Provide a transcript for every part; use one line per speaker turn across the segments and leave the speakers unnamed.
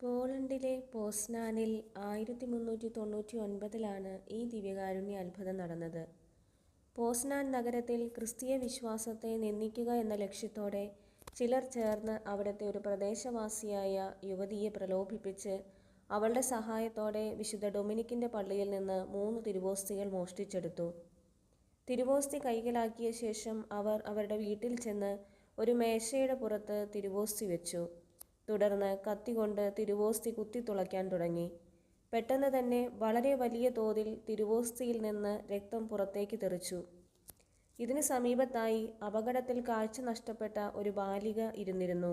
പോളണ്ടിലെ പോസ്നാനിൽ ആയിരത്തി മുന്നൂറ്റി തൊണ്ണൂറ്റി ഒൻപതിലാണ് ഈ ദിവ്യകാരുണ്യ അത്ഭുതം നടന്നത്. പോസ്നാൻ നഗരത്തിൽ ക്രിസ്തീയ വിശ്വാസത്തെ നിന്ദിക്കുക എന്ന ലക്ഷ്യത്തോടെ ചിലർ ചേർന്ന് അവിടുത്തെ ഒരു പ്രദേശവാസിയായ യുവതിയെ പ്രലോഭിപ്പിച്ച് അവളുടെ സഹായത്തോടെ വിശുദ്ധ ഡൊമിനിക്കിന്റെ പള്ളിയിൽ നിന്ന് മൂന്ന് തിരുവോസ്തികൾ മോഷ്ടിച്ചെടുത്തു. തിരുവോസ്തി കൈകളാക്കിയ ശേഷം അവർ അവരുടെ വീട്ടിൽ ചെന്ന് ഒരു മേശയുടെ പുറത്ത് തിരുവോസ്തി വെച്ചു. തുടർന്ന് കത്തികൊണ്ട് തിരുവോസ്തി കുത്തിത്തുളയ്ക്കാൻ തുടങ്ങി. പെട്ടെന്ന് തന്നെ വളരെ വലിയ തോതിൽ തിരുവോസ്തിയിൽ നിന്ന് രക്തം പുറത്തേക്ക് തെറിച്ചു. ഇതിന് സമീപത്തായി അപകടത്തിൽ കാഴ്ച നഷ്ടപ്പെട്ട ഒരു ബാലിക ഇരുന്നിരുന്നു.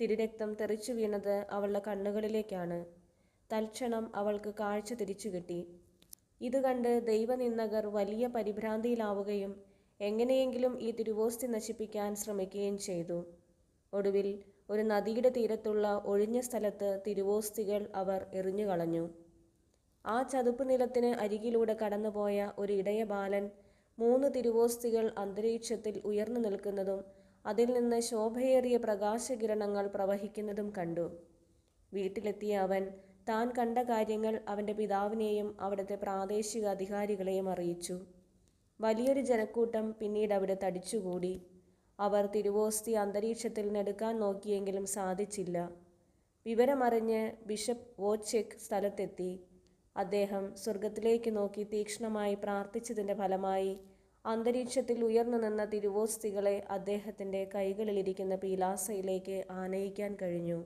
തിരുരക്തം തെറിച്ചു വീണത് അവളുടെ കണ്ണുകളിലേക്കാണ്. തൽക്ഷണം അവൾക്ക് കാഴ്ച തിരിച്ചു കിട്ടി. ഇത് കണ്ട് ദൈവനിന്ദകർ വലിയ പരിഭ്രാന്തിയിലാവുകയും എങ്ങനെയെങ്കിലും ഈ തിരുവോസ്തി നശിപ്പിക്കാൻ ശ്രമിക്കുകയും ചെയ്തു. ഒടുവിൽ ഒരു നദിയുടെ തീരത്തുള്ള ഒഴിഞ്ഞ സ്ഥലത്ത് തിരുവോസ്തികൾ അവർ എറിഞ്ഞു കളഞ്ഞു ആ ചതുപ്പ് നിലത്തിന് അരികിലൂടെ കടന്നുപോയ ഒരു ഇടയ ബാലൻ മൂന്ന് തിരുവോസ്തികൾ അന്തരീക്ഷത്തിൽ ഉയർന്നു നിൽക്കുന്നതും അതിൽ നിന്ന് ശോഭയേറിയ പ്രകാശകിരണങ്ങൾ പ്രവഹിക്കുന്നതും കണ്ടു. വീട്ടിലെത്തിയ അവൻ താൻ കണ്ട കാര്യങ്ങൾ അവന്റെ പിതാവിനെയും അവിടുത്തെ പ്രാദേശിക അധികാരികളെയും അറിയിച്ചു. വലിയൊരു ജനക്കൂട്ടം പിന്നീട് അവിടെ തടിച്ചുകൂടി. അവർ തിരുവോസ്തി അന്തരീക്ഷത്തിൽ നെടുക്കാൻ നോക്കിയെങ്കിലും സാധിച്ചില്ല. വിവരമറിഞ്ഞ് ബിഷപ്പ് വോച്ചെക് സ്ഥലത്തെത്തി. അദ്ദേഹം സ്വർഗത്തിലേക്ക് നോക്കി തീക്ഷ്ണമായി പ്രാർത്ഥിച്ചതിന്റെ ഫലമായി അന്തരീക്ഷത്തിൽ ഉയർന്നു നിന്ന തിരുവോസ്തികളെ അദ്ദേഹത്തിന്റെ കൈകളിലിരിക്കുന്ന പീലാസയിലേക്ക് ആനയിക്കാൻ കഴിഞ്ഞു.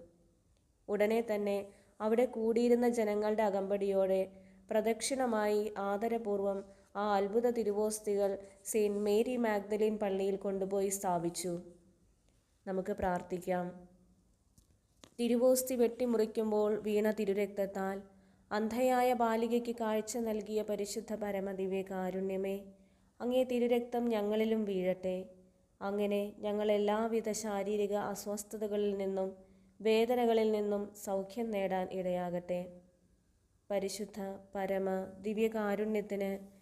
ഉടനെ തന്നെ അവിടെ കൂടിയിരുന്ന ജനങ്ങളുടെ അകമ്പടിയോടെ പ്രദക്ഷിണമായി ആദരപൂർവം ആ അത്ഭുത തിരുവോസ്തികൾ സെയിന്റ് മേരി മാഗ്ദലിൻ പള്ളിയിൽ കൊണ്ടുപോയി സ്ഥാപിച്ചു. നമുക്ക് പ്രാർത്ഥിക്കാം. തിരുവോസ്തി വെട്ടിമുറിക്കുമ്പോൾ വീണ തിരുരക്തത്താൽ അന്ധയായ ബാലികയ്ക്ക് കാഴ്ച നൽകിയ പരിശുദ്ധ പരമദിവ്യ കാരുണ്യമേ അങ്ങേ തിരുരക്തം ഞങ്ങളിലും വീഴട്ടെ. അങ്ങനെ ഞങ്ങൾ എല്ലാവിധ ശാരീരിക അസ്വസ്ഥതകളിൽ നിന്നും വേദനകളിൽ നിന്നും സൗഖ്യം നേടാൻ ഇടയാകട്ടെ. പരിശുദ്ധ പരമ ദിവ്യകാരുണ്യത്തിന്